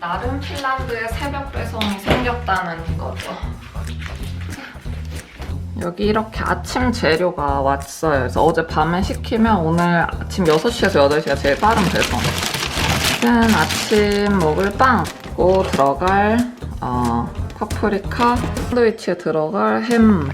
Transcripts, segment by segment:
나름 핀란드에 새벽 배송이 생겼다는 거죠. 여기 이렇게 아침 재료가 왔어요. 그래서 어제 밤에 시키면 오늘 아침 6시에서 8시가 제일 빠른 배송. 는 아침 먹을 빵, 고 들어갈 어, 파프리카, 샌드위치에 들어갈 햄,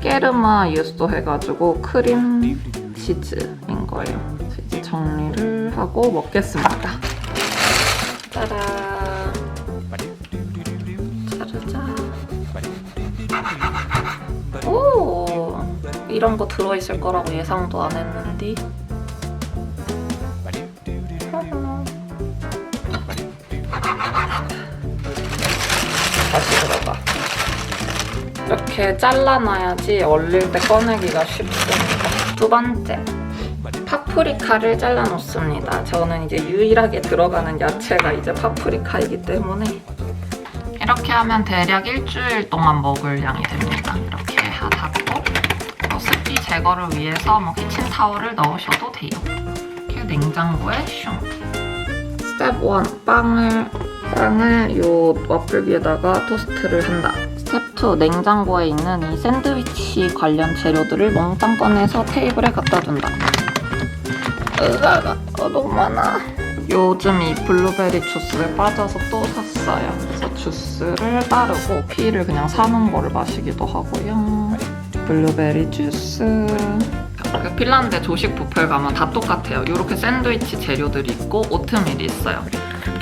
깨르마 유스도 해가지고 크림 치즈인 거예요. 이제 정리를 하고 먹겠습니다. 짜란. 오, 이런 거 들어있을 거라고 예상도 안 했는데. 다시 들어가. 이렇게 잘라놔야지 얼릴 때 꺼내기가 쉽습니다. 두 번째. 파프리카를 잘라 놓습니다. 저는 이제 유일하게 들어가는 야채가 이제 파프리카이기 때문에 이렇게 하면 대략 일주일 동안 먹을 양이 됩니다. 이렇게 하고 또 습기 제거를 위해서 뭐 키친타월을 넣으셔도 돼요. 이렇게 냉장고에 슝. 스텝 1. 빵을 빵을 요 와플 위에다가 토스트를 한다. 스텝 2. 냉장고에 있는 이 샌드위치 관련 재료들을 몽땅 꺼내서 테이블에 갖다 둔다. 으아가 어, 너무 많아. 요즘 이 블루베리 주스에 빠져서 또 샀어요. 그래서 주스를 따르고 피를 그냥 사는 거를 마시기도 하고요. 블루베리 주스. 그 핀란드 조식 뷔페 가면 다 똑같아요. 이렇게 샌드위치 재료들이 있고 오트밀이 있어요.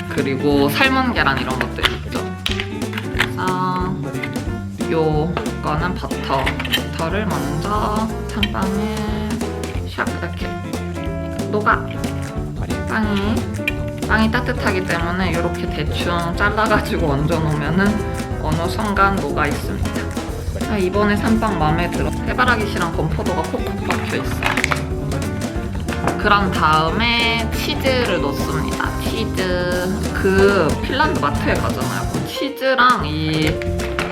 그리고 삶은 계란 이런 것들이 있죠. 그래서 요거는 버터. 버터를 먼저 찬빵에 샥 이렇게 녹아. 빵이 빵이 따뜻하기 때문에 이렇게 대충 잘라가지고 얹어놓으면은 어느 순간 녹아 있습니다. 아, 이번에 산빵 마음에 들어. 해바라기 씨랑 건포도가 콕콕 박혀 있어요. 그런 다음에 치즈를 넣습니다. 치즈 그 핀란드 마트에 가잖아요. 그 치즈랑 이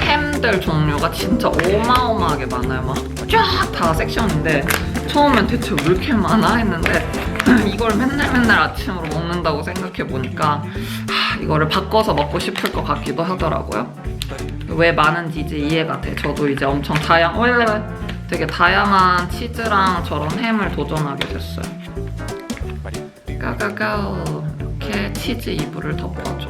햄들 종류가 진짜 어마어마하게 많아요. 막 쫙 다 섹션인데 처음엔 대체 왜 이렇게 많아 했는데 이걸 맨날 맨날 아침으로 먹는다고 생각해 보니까 이거를 바꿔서 먹고 싶을 것 같기도 하더라고요. 왜 많은지 이제 이해가 돼. 저도 이제 엄청 다양, 원래 되게 다양한 치즈랑 저런 햄을 도전하게 됐어요. 까까까 이렇게 치즈 이불을 덮어줘.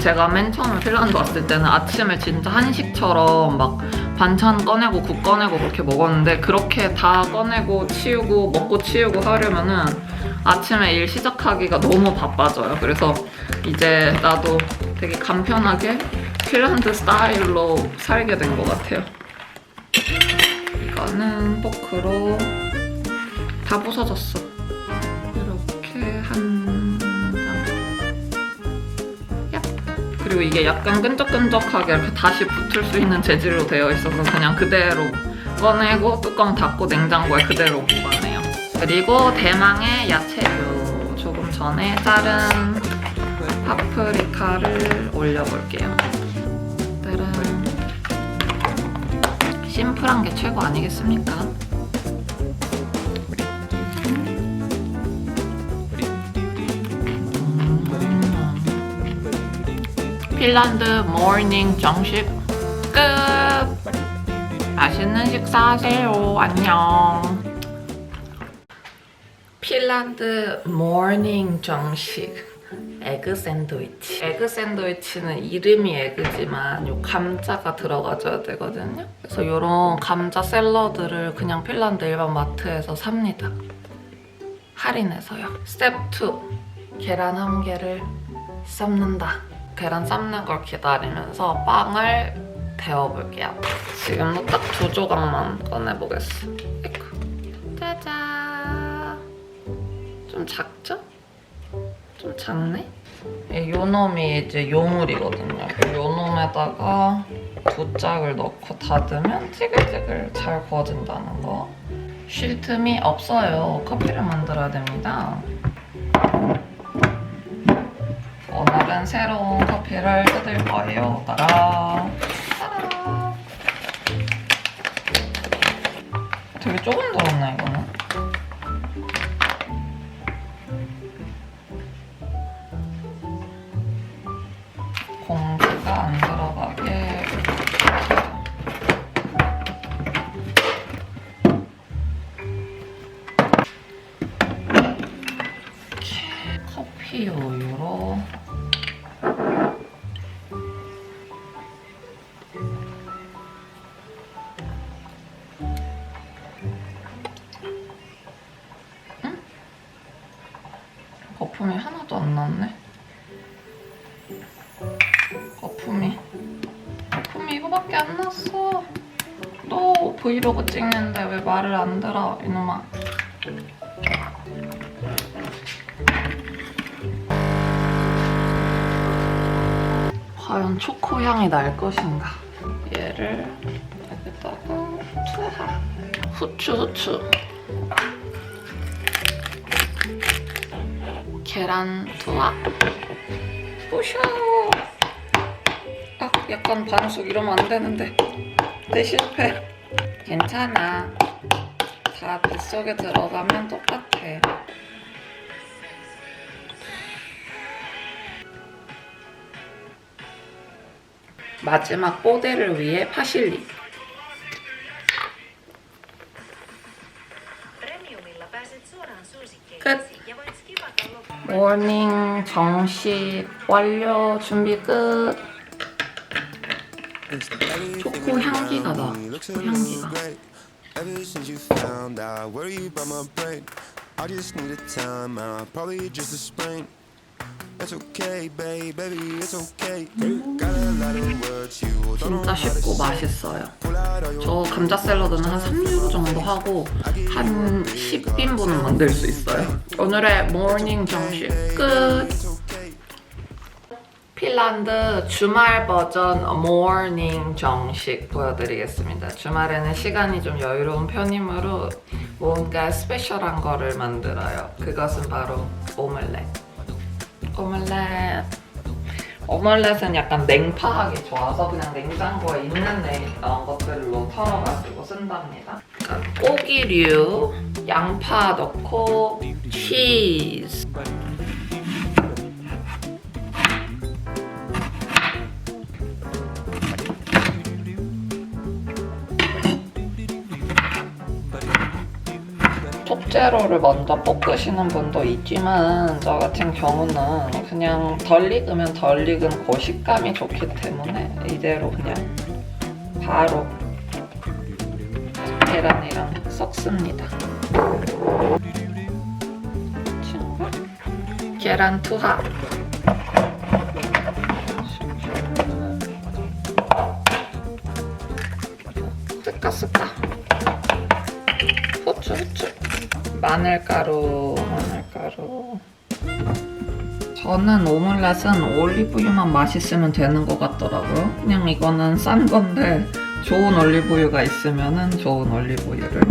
제가 맨 처음에 핀란드 왔을 때는 아침에 진짜 한식처럼 막 반찬 꺼내고 국 꺼내고 그렇게 먹었는데 그렇게 다 꺼내고 치우고 먹고 치우고 하려면은 아침에 일 시작하기가 너무 바빠져요. 그래서 이제 나도 되게 간편하게 핀란드 스타일로 살게 된 것 같아요. 이거는 포크로 다 부서졌어. 이렇게 한 장. 얍. 그리고 이게 약간 끈적끈적하게 이렇게 다시 붙을 수 있는 재질로 되어 있어서 그냥 그대로 꺼내고 뚜껑 닫고 냉장고에 그대로 보관해요. 그리고 대망의 야채류. 조금 전에 자른 파프리카를 올려볼게요. 따란. 심플한 게 최고 아니겠습니까? 핀란드 모닝 정식 끝! 맛있는 식사 하세요. 안녕. 핀란드 모닝 정식 에그 샌드위치. 에그 샌드위치는 이름이 에그지만 요 감자가 들어가줘야 되거든요. 그래서 이런 감자 샐러드를 그냥 핀란드 일반 마트에서 삽니다. 할인해서요. 스텝 2. 계란 한 개를 삶는다. 계란 삶는 걸 기다리면서 빵을 데워볼게요. 지금도 딱두 조각만 꺼내보겠어. 에이쿠. 짜잔. 좀 작죠? 좀 작네? 이 요놈이 이제 요물이거든요. 요 놈에다가 두 짝을 넣고 닫으면 찌글찌글 잘 구워진다는 거. 쉴 틈이 없어요. 커피를 만들어야 됩니다. 오늘은 새로운 커피를 뜯을 거예요. 따라. 따라. 되게 조금 들었네, 이거는. 거품이 하나도 안 났네. 거품이. 거품이 이거밖에 안 났어. 또 브이로그 찍는데 왜 말을 안 들어 이놈아. 과연 초코 향이 날 것인가? 얘를 여기다가 투하. 후추 후추 계란 투하 부셔 아, 약간 반숙 이러면 안 되는데. 내 실패. 괜찮아. 다 뱃속에 들어가면 똑같아. 마지막 뽀대를 위해 파실리 끝. 모닝 정식 완료 준비 끝 초코 향기가 나. 초코 향기가. Ever since you found out, worry about my brain. I just need a time out, probably just a sprain. It's okay, babe, baby, it's okay. Got a lot of words you don't know 진짜 쉽고. 맛있어요 저 감자 샐러드는 한 3유로 정도 하고 한 10인분은 만들 수 있어요. 오늘의 모닝 정식 끝. 핀란드 주말 버전 모닝 정식 보여드리겠습니다. 주말에는 시간이 좀 여유로운 편이므로 뭔가 스페셜한 거를 만들어요. 그것은 바로 오믈렛. 오믈렛. 오믈렛은 약간 냉파하기 좋아서 그냥 냉장고에 있는 냉, 어, 것들로 털어가지고 쓴답니다. 약간 고기류, 양파 넣고 치즈. 속재료를 먼저 볶으시는 분도 있지만 저 같은 경우는 그냥 덜 익으면 덜 익은 그 식감이 좋기 때문에 이대로 그냥 바로 계란이랑 섞습니다. 계란 투하 마늘가루 마늘가루. 저는 오믈렛은 올리브유만 맛있으면 되는 것 같더라고요. 그냥 이거는 싼 건데 좋은 올리브유가 있으면 좋은 올리브유를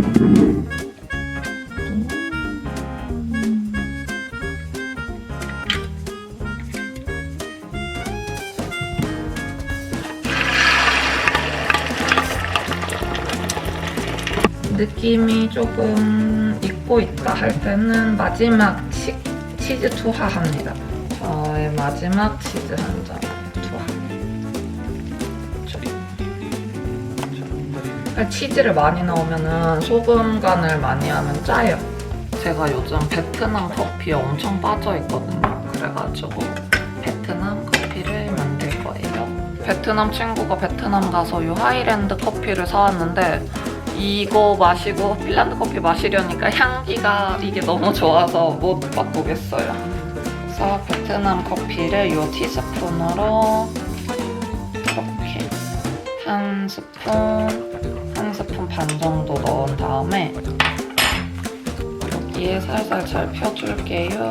느낌이 조금 익고 있다 할 때는 마지막 치, 치즈 투하합니다. 저의 마지막 치즈 한점 투하. 그러니까 치즈를 많이 넣으면 소금 간을 많이 하면 짜요. 제가 요즘 베트남 커피에 엄청 빠져 있거든요. 그래가지고 베트남 커피를 만들 거예요. 베트남 친구가 베트남 가서 이 하이랜드 커피를 사왔는데 이거 마시고 핀란드 커피 마시려니까 향기가 이게 너무 좋아서 못 바꾸겠어요. 그래서 베트남 커피를 이 티스푼으로 이렇게 한 스푼, 한 스푼 반 정도 넣은 다음에 여기에 살살 잘 펴줄게요.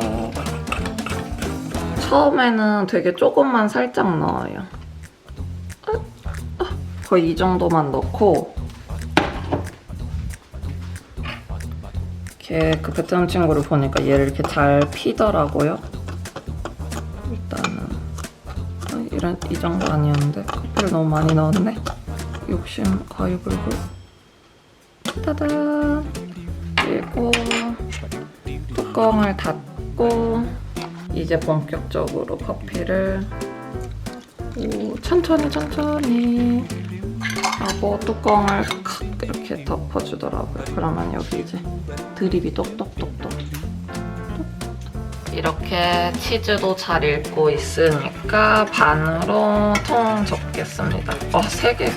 처음에는 되게 조금만 살짝 넣어요. 거의 이 정도만 넣고 이렇게 그 베트남 친구를 보니까 얘를 이렇게 잘 피더라고요. 일단은 아, 이런 이 정도 아니었는데 커피를 너무 많이 넣었네. 욕심 과유불급. 따단. 그리고 뚜껑을 닫고 이제 본격적으로 커피를 오, 천천히 천천히 하고 뚜껑을 칵 이렇게 덮어주더라고요. 그러면 여기 이제 드립이 똑똑똑똑 이렇게 치즈도 잘 익고 있으니까 반으로 통 접겠습니다. 아, 세 개.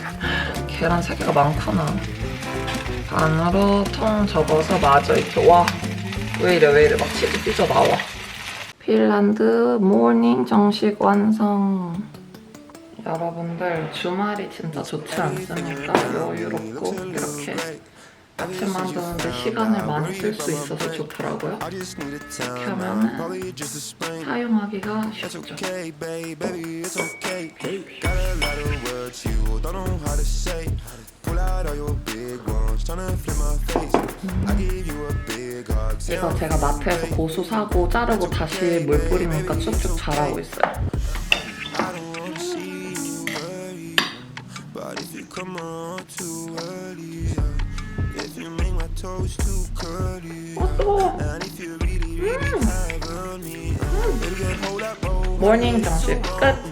계란 세 개가 많구나. 반으로 통 접어서 마저 이렇게 와. 왜 이래 왜 이래 막 치즈 삐져나와. 핀란드 모닝 정식 완성. 여러분들 주말이 진짜 좋지 않습니까? 여유롭고 이렇게 아침 만드는데 시간을 많이 쓸 수 있어서 좋더라고요. 이렇게 하면은. 사용하기가 쉽죠. say 이거 제가 마트에서 고수 사고 자르고 다시 물 뿌리니까 쭉쭉 자라고 있어요. Come around too early, yeah. if you make my toes too curly, 어, 뜨거워. and if you really, really have me, baby, girl, hold that roll. 모닝 정식 끝.